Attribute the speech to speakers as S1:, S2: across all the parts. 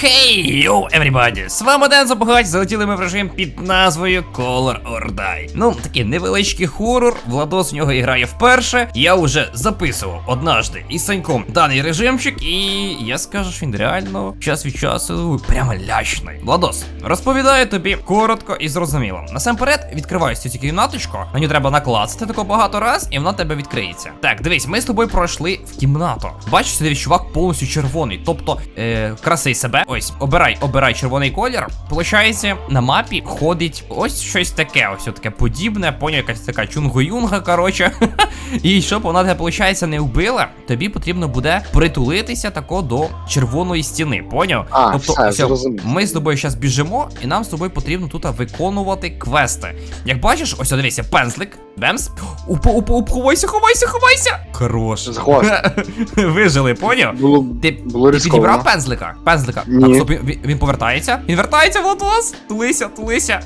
S1: Хей, йоу, everybody! З вами Ден Забугач, залетіли ми в режим під назвою Color or Die. Ну, такий невеличкий хорор, Владос в нього грає вперше. Я вже записував однажды із Саньком даний режимчик, і я скажу, що він реально час від часу прямо лячний. Владос, розповідаю тобі коротко і зрозуміло. Насамперед, відкриваю цю кімнаточку, на нього треба накласти тако багато раз, і вона тебе відкриється. Так, дивись, ми з тобою пройшли в кімнату. Бачиш, цей чувак повністю червоний, тобто е, краси себе. Ось, обирай, обирай червоний колір. Получається, на мапі ходить ось щось таке, ось таке подібне, поняв, якась така чунго-юнга, коротше. І щоб вона тебе, виходить, не вбила, тобі потрібно буде притулитися тако до червоної стіни, поняв?
S2: А,
S1: тобто,
S2: все, зрозумів.
S1: ми з тобою зараз біжимо, і нам з тобою потрібно тут виконувати квести. Як бачиш, ось дивися, пензлик. Бемс. Упа, упа, уп, ховайся, ховайся, ховайся. Хорош. Вижили, поняв?
S2: Було,
S1: Ти,
S2: було
S1: ти підібрав пензлика? Пензлика.
S2: Ні.
S1: Так, стоп, він, він- він повертається. Він вертається, Владос. Тулися, тулися.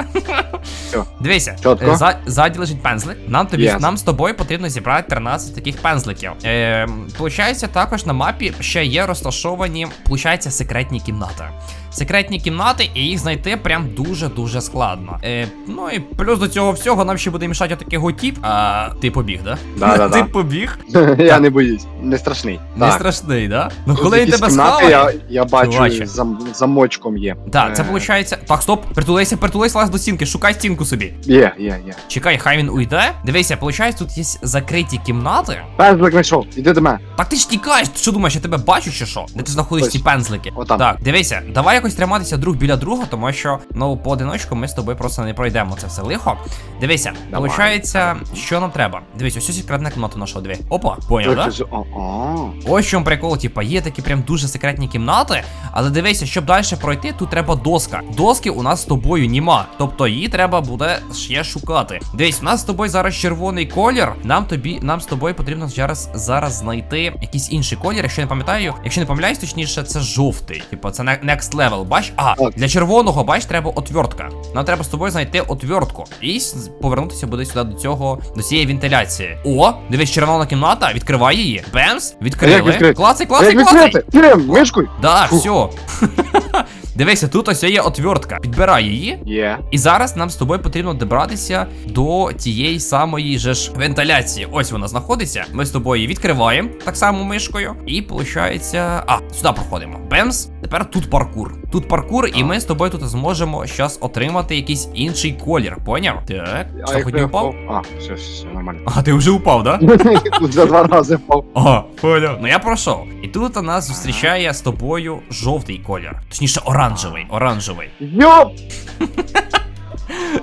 S1: Дивися,
S2: Чітко.
S1: е, за, ззаді лежить пензлик. Нам тобі
S2: Yes.
S1: нам з тобою потрібно зібрати 13 таких пензликів. Е, получається, також на мапі ще є розташовані, получається, секретні кімнати. Секретні кімнати, і їх знайти прям дуже-дуже складно. Е, ну і плюс до цього всього нам ще буде мішати отакий готіп. А ти побіг, да?
S2: Да-да-да.
S1: Ти побіг?
S2: Я не боюсь, не страшний.
S1: Не
S2: Так.
S1: страшний, да? Ну
S2: Тут
S1: коли він
S2: якісь
S1: тебе
S2: кімнати,
S1: схаває.
S2: я, я бачу,
S1: Чуваче.
S2: зам, замочком є.
S1: Так, це
S2: Е,
S1: виходить. Так, стоп, притулися, притулися, лаз до стінки, шукай стінку собі.
S2: Є, є, є.
S1: Чекай, хай він уйде. Дивися, виходить, тут є закриті кімнати.
S2: Пензлик знайшов, іди до мене.
S1: Так ти ж тікаєш, ти що думаєш, я тебе бачу чи що? Де ти знаходиш
S2: Ось.
S1: ці пензлики?
S2: Отам.
S1: Так, дивися, давай якось триматися друг біля друга, тому що ну поодиночку ми з тобою просто не пройдемо це все лихо. Дивися,
S2: Давай.
S1: виходить, що нам треба. Дивись, ось ось секретна кімната нашого диви. Опа, поняв, да?
S2: О, о.
S1: Ось чому прикол, типа, є такі прям дуже секретні кімнати, але дивися, щоб далі пройти, тут треба доска. Доски у нас з тобою нема. Тобто її треба буде ще шукати. Дивись, у нас з тобою зараз червоний колір. Нам тобі, нам з тобою потрібно зараз, зараз знайти якийсь інший колір. Якщо не пам'ятаю, якщо не помиляюсь, точніше, це жовтий. Типа, це next level. Бач? А, для червоного, бач, треба отвертка. Нам треба з тобою знайти отвертку. І повернутися буде сюди до цього, до цієї вентиляції. О, дивись, червона кімната, відкривай її. Бемс, відкрили. Клацай, клацай, клацай.
S2: Мишкою.
S1: Да, все. Дивися, тут ось є отвертка. Підбирай її.
S2: Є.
S1: І зараз нам з тобою потрібно добратися до тієї самої же ж вентиляції. Ось вона знаходиться. Ми з тобою її відкриваємо так само мишкою. І виходить. А, сюди проходимо. Бемс. Тепер тут паркур. Тут паркур, і ми з тобою тут зможемо щас отримати якийсь інший колір. Поняв? Так. Що хоч не впав?
S2: А, все, все, нормально.
S1: А, ти вже упав, да?
S2: Тут за два рази впав.
S1: Ага, поняв. Ну я пройшов. І тут нас зустрічає з тобою жовтий колір. Точніше, оранжевий. Оранжевий.
S2: Йоп!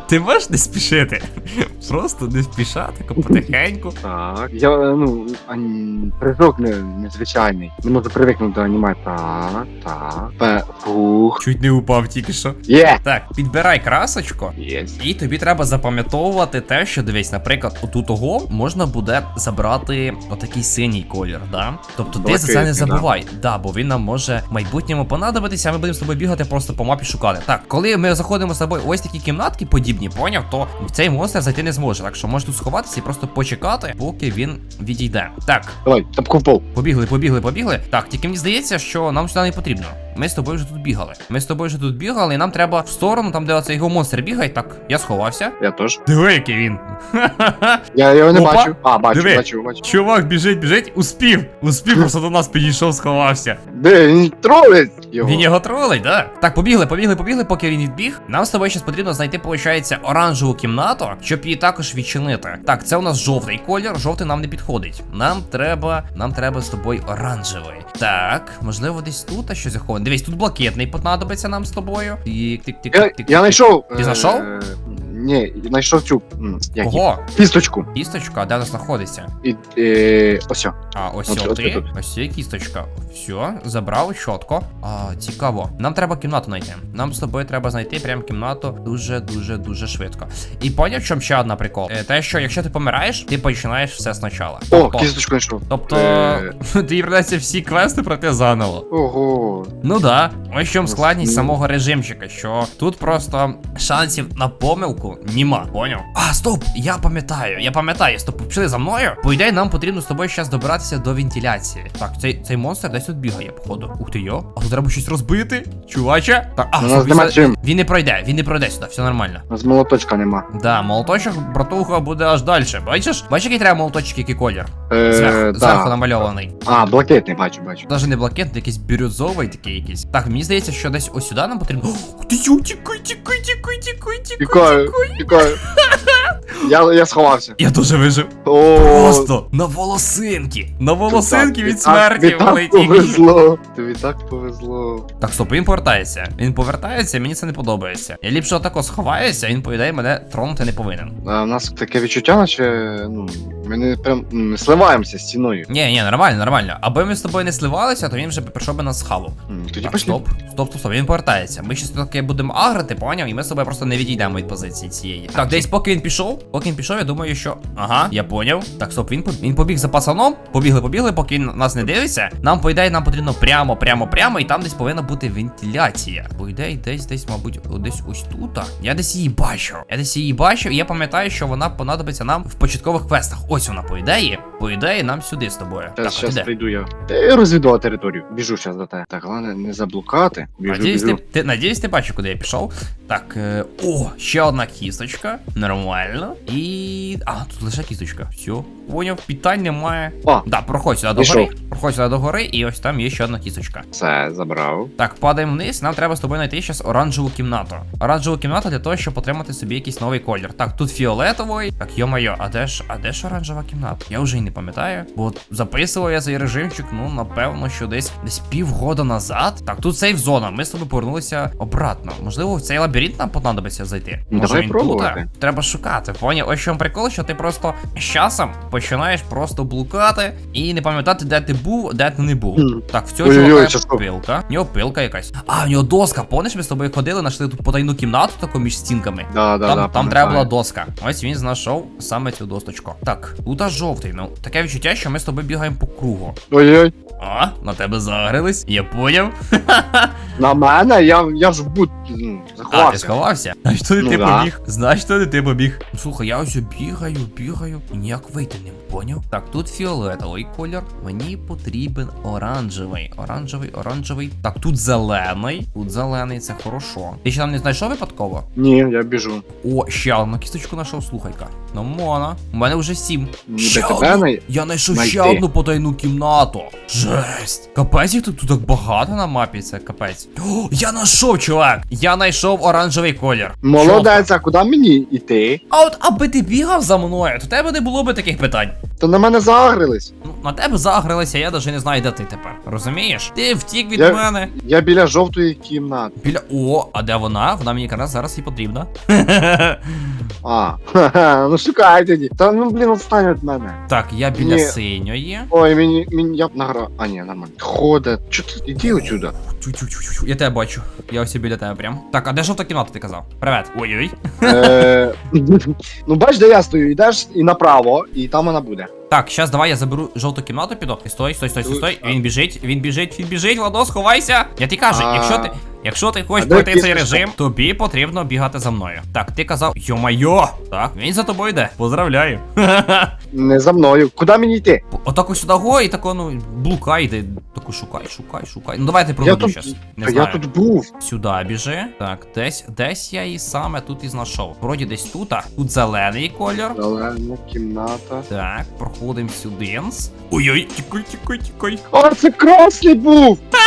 S1: Ти можеш не спішити? Просто не спішати, потихеньку.
S2: Так. Я, ну, ані... прыжок не, незвичайний. Не можу привикнути до анімації. Так, так. Пе.
S1: Чуть не упав тільки що.
S2: Є!
S1: Так, підбирай красочку.
S2: Є.
S1: І тобі треба запам'ятовувати те, що дивись, наприклад, отут того можна буде забрати отакий синій колір, да? Тобто ти за це не забувай, да. бо він нам може в майбутньому понадобитися, а ми будемо з тобою бігати просто по мапі шукати. Так, коли ми заходимо з тобою ось такі кімнатки подібні, поняв, то в цей монстр зайти не зможе. Так що можеш тут сховатися і просто почекати, поки він відійде. Так,
S2: Давай, тапку в пол.
S1: Побігли, побігли, побігли. Так, тільки мені здається, що нам сюди не потрібно. Ми з тобою вже тут бігали. Ми з тобою вже тут бігали, і нам треба в сторону, там де оцей його монстр бігає. Так, я сховався.
S2: Я теж.
S1: Диви, який він.
S2: Я його не
S1: Опа.
S2: бачу. А, бачу,
S1: Диви.
S2: бачу, бачу.
S1: Чувак біжить, біжить, успів. Успів, просто до нас підійшов, сховався.
S2: Де він тролить його?
S1: Він його тролить, да? Так, побігли, побігли, побігли, поки він відбіг. Нам з тобою зараз потрібно знайти, виходить, оранжеву кімнату, щоб її також відчинити. Так, це у нас жовтий колір, жовтий нам не підходить. Нам треба, нам треба з тобою оранжевий. Так, можливо, десь тут а щось заховане. Дивись, тут блакитний понадобиться нам з тобою. І тик, тик,
S2: Я, знайшов.
S1: Ти
S2: е,
S1: знайшов?
S2: Ні, знайшов цю. м, Як її?
S1: Кого?
S2: Кісточку.
S1: Кісточка, де вона знаходиться?
S2: І, е, ось. о.
S1: А, ось
S2: От- от
S1: ти.
S2: тут.
S1: Ось є кісточка. Все, забрав чітко. А, цікаво. Нам треба кімнату знайти. Нам з тобою треба знайти прям кімнату дуже, дуже, дуже швидко. І поняв, в чому ще одна прикол? Е, Те, що якщо ти помираєш, ти починаєш все спочатку.
S2: О,
S1: Тобто,
S2: кісточку знайшов.
S1: тобто
S2: Е.
S1: тобі придеться всі квести пройти заново.
S2: Ого.
S1: Ну да, ось в чому складність самого режимчика, що тут просто шансів на помилку ну, німа, поняв? А, стоп! Я пам'ятаю, я пам'ятаю, стоп, пішли за мною. По ідеї, нам потрібно з тобою зараз добиратися до вентиляції. Так, цей, цей монстр десь тут бігає, походу. Ух ти йо. А тут треба щось розбити. Чуваче. Так, а, стоп, він,
S2: нема
S1: за-
S2: чим.
S1: він не пройде, він не пройде сюди, все нормально.
S2: У нас молоточка нема.
S1: Да, молоточок, братуха, буде аж далі. Бачиш? Бачиш, який треба молоточок, який колір?
S2: Е,
S1: Зверху, зверху намальований.
S2: А, блакитний, бачу, бачу.
S1: Навіть не блакитний, якийсь бірюзовий такий якийсь. Так, мені здається, що десь ось сюди нам потрібно. О, ти йо, тікай, тікай, тікай, тікай, тікай.
S2: Тікаю, тікаю. Я, я сховався.
S1: Я теж вижив.
S2: О,
S1: Просто на волосинки. На волосинки від смерті
S2: Тобі так
S1: влетів.
S2: повезло. Тобі так повезло.
S1: Так, стоп, він повертається. Він повертається, мені це не подобається. Я ліпше отако сховаюся, він, повідає, мене тронути не повинен.
S2: А, у нас таке відчуття, наче ну, ми не прям не сливаємося з стіною.
S1: Ні, ні, нормально, нормально. Аби ми з тобою не сливалися, то він вже прийшов би нас схавав.
S2: Тоді
S1: Так,
S2: пошли.
S1: стоп, стоп, стоп, стоп, він повертається. Ми щось таке будемо агрити, поняв, і ми з собою просто не відійдемо від позиції цієї. Так, десь поки він пішов, поки він пішов, я думаю, що. Ага, я поняв. Так, стоп, він, він побіг за пацаном, побігли, побігли, поки він нас не дивиться. Нам, по ідеї, нам потрібно прямо, прямо, прямо, і там десь повинна бути вентиляція. По ідеї, десь, десь, мабуть, десь ось тут. Я десь її бачив. Я десь її бачив, і я пам'ятаю, що вона понадобиться нам в початкових квестах. Ось вона, по ідеї. По ідеї, нам сюди з тобою.
S2: Зараз,
S1: іде.
S2: прийду я. Я розвідував територію. Біжу зараз до тебе. Так, головне не заблукати. Біжу,
S1: Надіюсь, ти,
S2: біжу.
S1: ти, надіюсь, ти бачиш, куди я пішов. Так, е, о, ще одна кісточка. Нормально. І. А, тут лише кісточка. Все. Поняв, питань немає.
S2: О,
S1: Да, проходь сюди до
S2: пішов.
S1: гори. Проходь сюди до гори, і ось там є ще одна кісточка.
S2: Все, забрав.
S1: Так, падаємо вниз. Нам треба з тобою знайти зараз оранжеву кімнату. Оранжеву кімнату для того, щоб отримати собі якийсь новий колір. Так, тут фіолетовий. Так, йо-моє, а де ж, а де ж оранжева кімната? Я вже й не пам'ятаю. Бо от записував я цей режимчик, ну напевно, що десь десь півгода назад. Так, тут сейф зона. Ми з тобою повернулися обратно. Можливо, в цей лабіринт нам понадобиться зайти. Може,
S2: давай
S1: він
S2: пробувати.
S1: тут? Треба шукати. Поняв? Ось чому прикол, що ти просто з часом починаєш просто блукати і не пам'ятати, де ти був, де ти не був.
S2: Мгм.
S1: Так, в цього чувака
S2: що?
S1: пилка. В нього пилка якась. А, в нього доска. Помниш, ми з тобою ходили, знайшли тут потайну кімнату таку між стінками.
S2: Да, да,
S1: Там,
S2: да,
S1: там треба була доска. Ось він знайшов саме цю досточку. Так, тут жовтий. Ну, таке відчуття, що ми з тобою бігаємо по кругу.
S2: Ой-ой.
S1: А, на тебе загрились, я поняв.
S2: На мене? Я, я ж будь ну,
S1: А, ти сховався? То не
S2: Ну
S1: ти
S2: да.
S1: побіг. Значить, то не ти побіг. Ну, слухай, я ось бігаю, бігаю і ніяк вийти не поняв. Так, тут фіолетовий колір. Мені потрібен оранжевий. Оранжевий, оранжевий. Так, тут зелений. Тут зелений, це хорошо. Ти ще там не знайшов випадково?
S2: Ні, я біжу.
S1: О, ще одну кісточку знайшов, слухай-ка. Ну, мона. У мене вже сім. Ще одну.
S2: Не...
S1: Я знайшов ще одну потайну кімнату. Жесть. Капець, їх тут, тут так багато на мапі, це капець. О, я знайшов, чувак. Я знайшов оранжевий колір.
S2: Молодець, а куди мені йти?
S1: А от аби ти бігав за мною, то тебе не було би таких питань.
S2: То на мене загрились.
S1: Ну, на тебе загралися, я навіть не знаю, де ти тепер. Розумієш? Ти втік від
S2: Я-
S1: мене.
S2: Я біля жовтої кімнати.
S1: Біля. О, а де вона? Вона мені якраз зараз і потрібна.
S2: А, ха-ха, ну шукай тоді. Та ну блін, отстань від мене.
S1: так, я біля
S2: Ні.
S1: синьої.
S2: Ой, мені, мені я б награ. А, ні, нормально. Хода. Чо ти іди отсюда?
S1: Я тебе бачу. Я ось біля тебе прям. Так, а де жовта кімната, ти казав? Привет. Ой-ой.
S2: Е, Ну бач, де я стою, йдеш і направо, і там вона буде.
S1: Так, зараз давай я заберу жовту кімнату, піду. Стой, стой, стой, стой, стой. Він біжить, він біжить, він біжить, Владос, ховайся. Я тобі кажу, якщо ти. Якщо ти хочеш пройти цей режим, тобі потрібно бігати за мною. Так, ти казав, йо-майо! Так, він за тобою йде. Поздравляю.
S2: Не за мною. Куди мені йти?
S1: Отако сюди го і тако, ну, блукай, йди. Таку шукай, шукай, шукай. Ну давай я тебе проведу щас. Не знаю.
S2: я тут був.
S1: Сюди біжи. Так, десь, десь я її саме тут і знайшов. Вроді десь тут, а тут зелений колір.
S2: Зелена кімната.
S1: Так, проходимо сюди. Ой-ой, тікай, тікай, тікай.
S2: О, це красний був!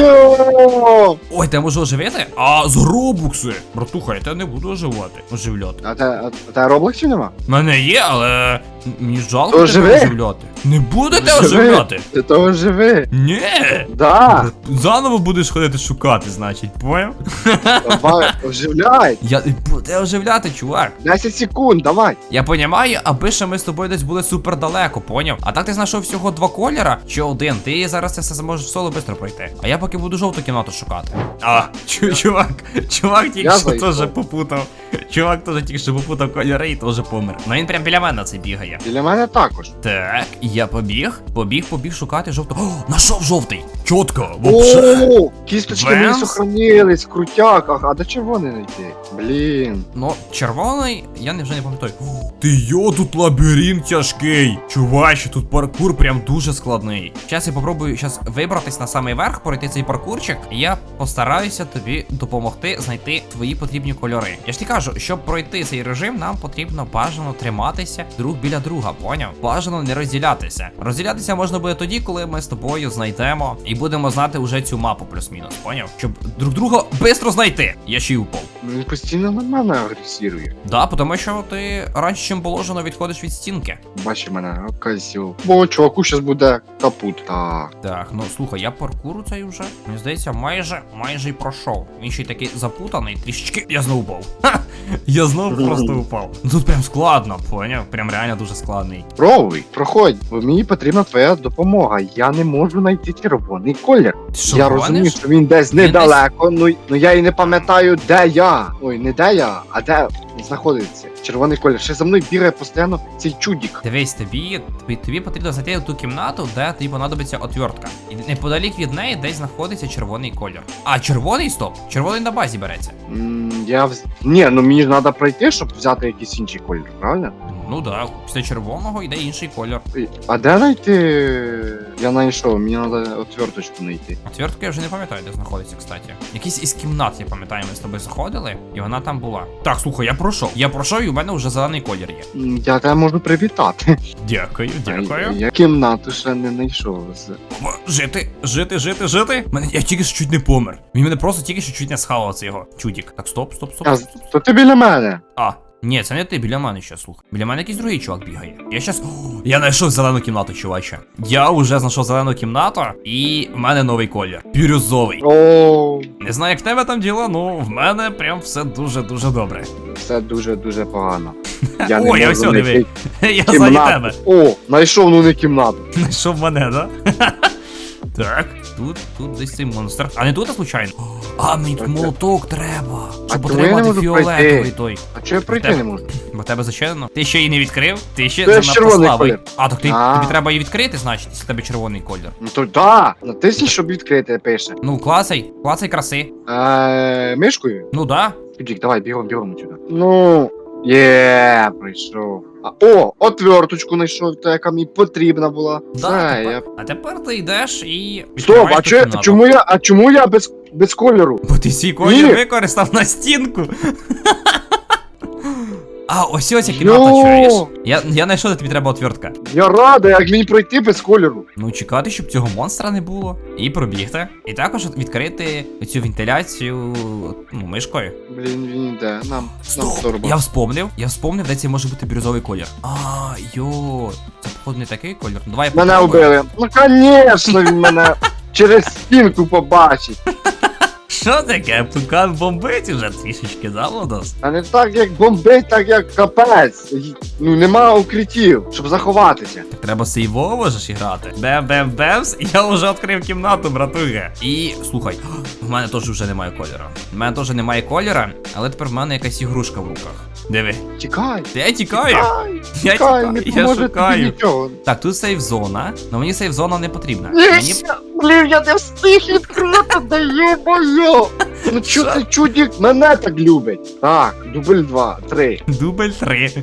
S2: Йо!
S1: Ой, ти можу оживити? А, з робукси. Братуха, я тебе не буду оживати. Оживляти.
S2: А те, а, а те нема? нема?
S1: Мене є, але мені жалко
S2: То
S1: тебе оживляти. Не будете оживляти?
S2: Ти того живи.
S1: Ні.
S2: Да.
S1: Заново будеш ходити шукати, значить, поняв?
S2: Давай, оживляй.
S1: Я буде оживляти, чувак.
S2: 10 секунд, давай.
S1: Я понімаю, аби ще ми з тобою десь були супер далеко, поняв? А так ти знайшов всього два кольора чи один. Ти зараз це все зможеш соло швидко пройти. А я поки буду жовту кімнату шукати. А, чу- чувак, чувак тільки що теж попутав. Чувак теж тільки що попутав кольори і теж помер. Ну він прям біля мене це бігає.
S2: Біля мене також.
S1: Так, я побіг, побіг, побіг шукати жовту. О, нашов жовтий. Чітко, вообще.
S2: О, кісточки мені
S1: Венс?
S2: сохранились, крутяк. А, а до червоний знайти? Блін.
S1: Ну, червоний, я не вже не пам'ятаю. Ти йо, тут лабіринт тяжкий. Чуваче, тут паркур прям дуже складний. Зараз я попробую зараз вибратись на самий верх, пройти цей паркурчик, і я постараюся тобі допомогти знайти твої потрібні кольори. Я ж ти кажу, щоб пройти цей режим, нам потрібно бажано триматися друг біля друга, поняв? Бажано не розділятися. Розділятися можна буде тоді, коли ми з тобою знайдемо і будемо знати уже цю мапу плюс-мінус, поняв? Щоб друг друга швидко знайти. Я ще й упав.
S2: Він постійно на мене агресірує.
S1: Да, тому що ти раніше, чим положено, відходиш від стінки.
S2: Бачи мене, о. Бо чуваку щас буде капут. Так.
S1: Так, ну слухай, я паркуру цей вже. Мені здається, майже майже й пройшов. Він ще й такий запутаний, трішечки. Я знову упав. Ха! Я знову просто упав. Ну тут прям складно, поняв? Прям реально дуже складний.
S2: Пробуй, проходь, бо мені потрібна твоя допомога. Я не можу знайти червоний колір.
S1: Ти що,
S2: я
S1: гониш?
S2: розумію, що він десь
S1: Він
S2: недалеко, ну, ну я і не пам'ятаю, де я. Ой, не де я, а де знаходиться. Червоний колір. Ще за мною бігає постійно цей чудік.
S1: Дивись, тобі, тобі, тобі потрібно зайти в ту кімнату, де тобі понадобиться отвертка. І неподалік від неї десь знаходиться червоний колір. А, червоний стоп. Червоний на базі береться.
S2: М, я вз... Ні, ну мені ж треба пройти, щоб взяти якийсь інший колір, правильно?
S1: Ну да, після червоного йде інший колір.
S2: А де знайти? Я знайшов, мені треба отверточку знайти.
S1: Отвертка я вже не пам'ятаю, де знаходиться, кстати. Якийсь із кімнат, я пам'ятаю, ми з тобою заходили, і вона там була. Так, слухай, я пройшов. Я пройшов, і у мене вже зелений колір є.
S2: Я тебе можу привітати.
S1: Дякую, дякую.
S2: Я кімнату ще не знайшов.
S1: Жити, жити, жити, жити. Мене я тільки що чуть не помер. Він мене просто тільки що чуть не схавав це його чудік. Так, стоп, стоп, стоп. Стоп, стоп.
S2: то ти біля мене.
S1: А, ні, це не ти біля мене ще слухай. Біля мене якийсь другий чувак бігає. Я щас. О, я знайшов зелену кімнату, чуваче. Я вже знайшов зелену кімнату, і в мене новий колір. Бірюзовий.
S2: О,
S1: Не знаю, як в тебе там діло, ну в мене прям все дуже-дуже добре.
S2: все дуже-дуже погано.
S1: О, я все,
S2: знайти
S1: диви. Я
S2: кімнату.
S1: тебе.
S2: О, знайшов, ну не кімнату.
S1: Знайшов мене, да? Так, тут, тут десь цей монстр. А не тут, а случайно? А, мені тут молоток треба. Щоб
S2: чому я не
S1: отримати
S2: можу
S1: фіолетовий
S2: пройти?
S1: той.
S2: А чого я пройти
S1: Тебе-
S2: не можу?
S1: Бо тебе зачинено. Ти ще її не відкрив? Ти ще
S2: Це
S1: занадто
S2: червоний
S1: слабий.
S2: колір.
S1: А, так ти,
S2: А.
S1: тобі треба її відкрити, значить, якщо в тебе червоний колір.
S2: Ну то да, натисни, щоб відкрити, пише.
S1: Ну, класай, класай краси.
S2: Е, мишкою?
S1: Ну да.
S2: Чудік, давай, бігом, бігом сюди. Ну, є, прийшов. А, о, отверточку знайшов, та яка мені потрібна була.
S1: Да,
S2: Все,
S1: тепер-
S2: я...
S1: А тепер ти йдеш і.
S2: Стоп,
S1: відкриваєш
S2: а,
S1: ту
S2: а
S1: кімнату.
S2: чому я, а чому я без, без кольору?
S1: Бо ти свій колір
S2: Ні.
S1: використав на стінку. А, ось ось кімната,
S2: Йо!
S1: чуєш? Я, я знайшов, де тобі треба отвертка.
S2: Я радий, як мені пройти без кольору.
S1: Ну, чекати, щоб цього монстра не було. І пробігти. І також відкрити цю вентиляцію ну, мишкою.
S2: Блін, він йде, нам, нам торба.
S1: Я вспомнив, я вспомнив, де це може бути бірюзовий колір. А, йо, це походу не такий колір. Ну давай я
S2: Мене
S1: попробую.
S2: вбили. Ну, конечно, він мене через стінку побачить.
S1: Що таке? Пукан бомбить уже трішечки, да, Владос?
S2: А не так, як бомбить, так як капець. Ну нема укриттів, щоб заховатися.
S1: Треба сейвово ж грати. Бем-бем-бемс, я вже відкрив кімнату, братуге. І слухай, в мене теж вже немає кольора. В мене теж немає кольора, але тепер в мене якась ігрушка в руках. Диви.
S2: Тікай.
S1: Я тікаю.
S2: Тікай,
S1: Я тікаю,
S2: не
S1: я шукаю.
S2: нічого.
S1: Так, тут сейф зона, але мені сейф зона не потрібна.
S2: Ні,
S1: Мені
S2: блін, я не встиг відкрити, да йо-моє. Ну чо ти чудік мене так любить? Так, дубль два, три.
S1: дубль 3.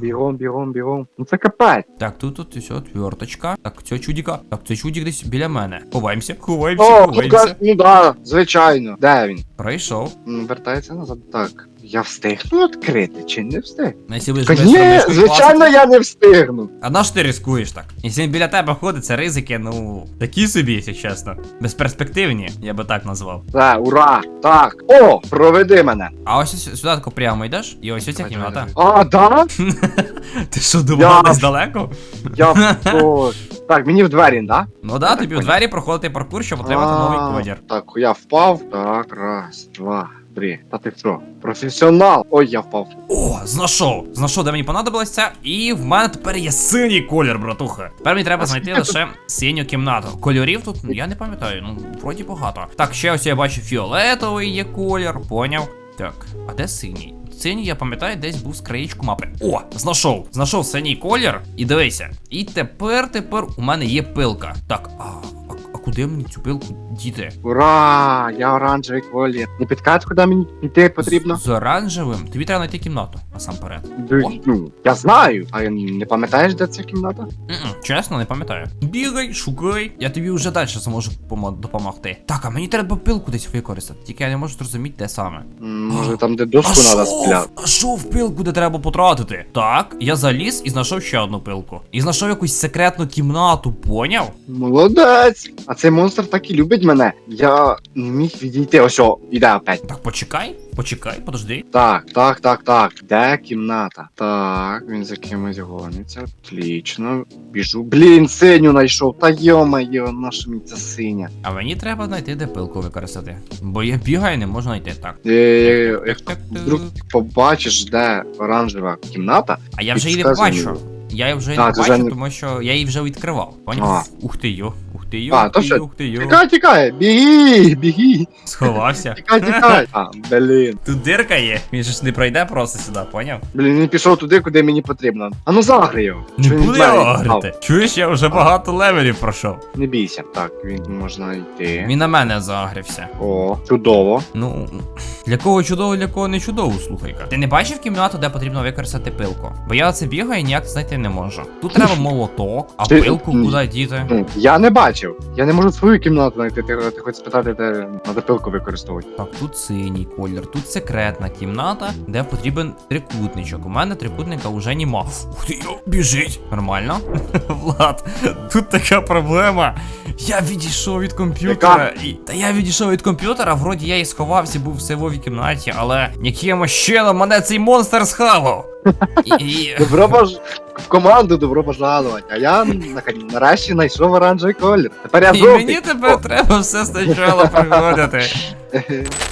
S2: Бігом, бігом, бігом. Ну це капець.
S1: Так, тут тут все, отверточка. Так, це чудіка. Так, це чудік десь біля мене. Ховаємося, ховаємося,
S2: О,
S1: ховаємося.
S2: ну да, звичайно. Де він?
S1: Пройшов.
S2: М, Вертається назад. Так. Я встигну відкрити чи не встиг?
S1: Ну, Якщо будеш
S2: Та
S1: без
S2: ні, звичайно,
S1: класити-
S2: я не встигну.
S1: А на що ти ризикуєш так? Якщо він біля тебе ходить, це ризики, ну, такі собі, якщо чесно. Безперспективні, я би так назвав.
S2: Все, ура! Так. О, проведи мене.
S1: А ось ось сюди тако прямо йдеш, і ось ця
S2: Давай,
S1: кімната.
S2: А, да?
S1: Ти що, думав
S2: Я-
S1: десь далеко?
S2: Я в Так, мені в двері, да?
S1: Ну да, тобі у двері проходити паркур, щоб отримати
S2: А,
S1: новий колір.
S2: Так, я впав. Так, раз, два, три. Та ти що? Професіонал. Ой, я впав.
S1: О, знайшов! Знайшов, де мені понадобилось це, і в мене тепер є синій колір, братуха. Тепер мені треба знайти лише синю кімнату. Кольорів тут я не пам'ятаю, ну вроді багато. Так, ще ось я бачу фіолетовий є колір, поняв. Так, а де синій? Синій, я пам'ятаю, десь був з краєчку мапи. О, знайшов! Знайшов синій колір. І дивися. І тепер, тепер у мене є пилка. Так, а куди мені цю пилку діти?
S2: Ура! Я оранжевий колір. Не підкат, куди мені йти потрібно?
S1: З, з оранжевим. Тобі треба знайти кімнату насамперед. О.
S2: Ну, я знаю. А не пам'ятаєш, де ця кімната?
S1: М-м, чесно, не пам'ятаю. Бігай, шукай. Я тобі вже далі зможу помо- допомогти. Так, а мені треба пилку десь використати. Тільки я не можу зрозуміти, де саме.
S2: М, Може там, де доску
S1: а
S2: треба
S1: шов,
S2: спіляти.
S1: а шов пилку, де треба потратити. Так, я заліз і знайшов ще одну пилку. І знайшов якусь секретну кімнату, поняв?
S2: Молодець! А цей монстр так і любить мене. Я не міг відійти. Ось, о, іде опять.
S1: Так, почекай, почекай, подожди.
S2: Так, так, так, так. Де кімната? Так, він за кимось гониться. Отлично. Біжу. Блін, синю знайшов. Та йо-моє, наша мені ця синя.
S1: А мені треба знайти, де пилку використати. Бо я бігаю, не можу знайти. Так.
S2: Е, Як
S1: Так, так,
S2: вдруг побачиш, де оранжева кімната,
S1: А я вже її не
S2: Підказуй
S1: бачу.
S2: мені.
S1: Я її вже
S2: А,
S1: не
S2: ти
S1: бачу,
S2: не-
S1: тому що я її вже відкривав. Поняв?
S2: А.
S1: Ух ти йо, ти
S2: А, то
S1: ти
S2: що?
S1: ти йо.
S2: Тікай, тікай, біги, біги,
S1: Сховався.
S2: тікай, тікай. А, блін.
S1: Тут дирка є, він же ж не пройде просто сюди, поняв?
S2: Блін, він пішов туди, куди мені потрібно. А ну загри його.
S1: Не
S2: Чи він
S1: буду я
S2: відкривав?
S1: Чуєш, я вже багато левелів пройшов.
S2: Не бійся. Так, він можна йти.
S1: Він на мене загрився.
S2: О, чудово.
S1: Ну, для кого чудово, для кого не чудово, слухайка. Ти не бачив кімнату, де потрібно використати пилку? Бо я оце бігаю і ніяк знайти не можу. Тут треба молоток, а
S2: Ти-
S1: пилку куди діти?
S2: Я не бачив. Я не можу свою кімнату знайти. Ти, ти хочеш спитати, де треба пилку використовувати.
S1: Так, тут синій колір, тут секретна кімната, де потрібен трикутничок. У мене трикутника вже нема. Ух ти, йо, біжить. Нормально? Влад, тут така проблема. Я відійшов від комп'ютера. І... Та я відійшов від комп'ютера, вроді я і сховався, був в сейвовій кімнаті, але якимось чином мене цей монстр схавав. І.
S2: Добро баж... в команду добро пожалувати. А я на- нарешті знайшов оранжевий колір. Тепер я
S1: І мені тепер треба все спочатку приходити.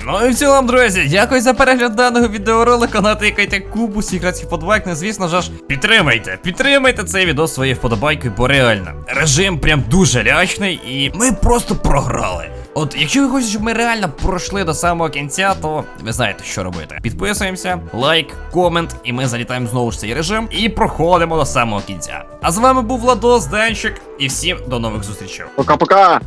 S1: Ну і в цілому, друзі, дякую за перегляд даного відеоролика. Натикайте кубу, секретів вподобайк, ну, звісно ж, підтримайте. Підтримайте цей відео своєю вподобайкою, бо реально режим прям дуже лячний, і ми просто програли. От, якщо ви хочете, щоб ми реально пройшли до самого кінця, то ви знаєте, що робити. Підписуємося, лайк, комент, і ми залітаємо знову ж цей режим і проходимо до самого кінця. А з вами був Владос Денчик, і всім до нових зустрічей.
S2: Пока-пока.